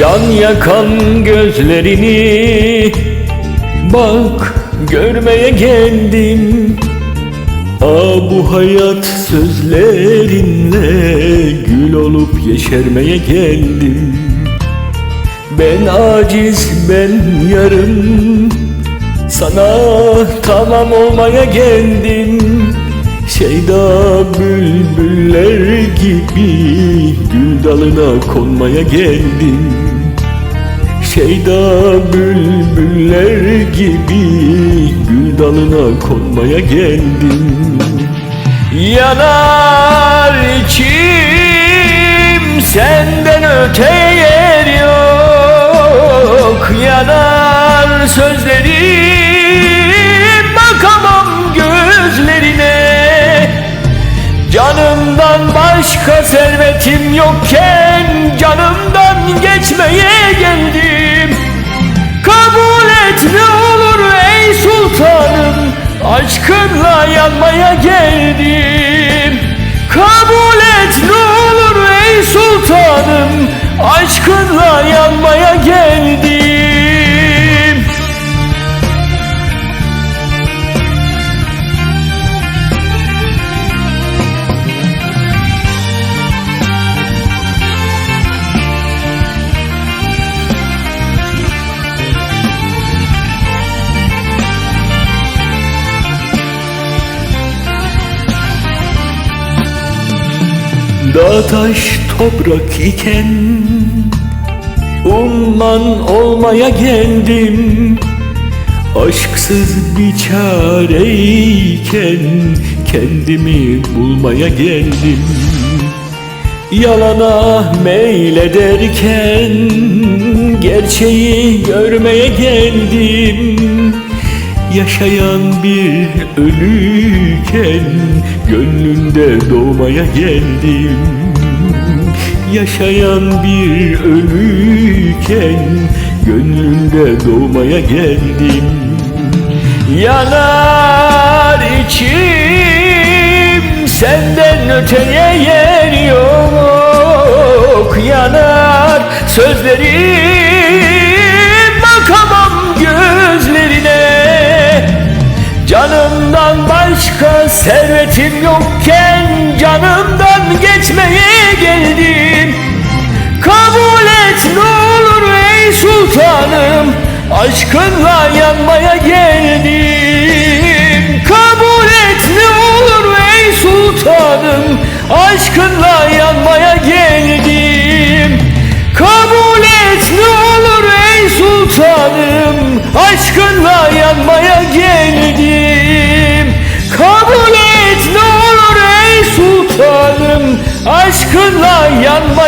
Can yakan gözlerini Bak görmeye geldim. Aa bu hayat sözlerinle Gül olup yeşermeye geldim. Ben aciz ben yarım Sana tamam olmaya geldim. Şeyda bülbüller gibi Gül dalına konmaya geldim Şeyda bülbüller gibi Gül dalına konmaya geldim. Yanar içim senden öteye yer yok. Yanar sözlerim bakamam gözlerine. Canımdan başka servetim yokken Canımdan geçmeye geldim Aşkınla yanmaya geldim. Kabul et ne olur ey sultanım. Aşkınla yanmaya Dağ taş toprak iken Umman olmaya geldim. Aşksız bir çareyken Kendimi bulmaya geldim. Yalana meylederken Gerçeği görmeye geldim Yaşayan bir ölüken Gönlünde doğmaya geldim. Yaşayan bir ölüken Gönlünde doğmaya geldim. Yanar içim Senden öteye yer yok. Yanar sözlerim başka servetim yokken Canımdan geçmeye geldim Kabul et ne olur ey sultanım Aşkınla yanmaya et ne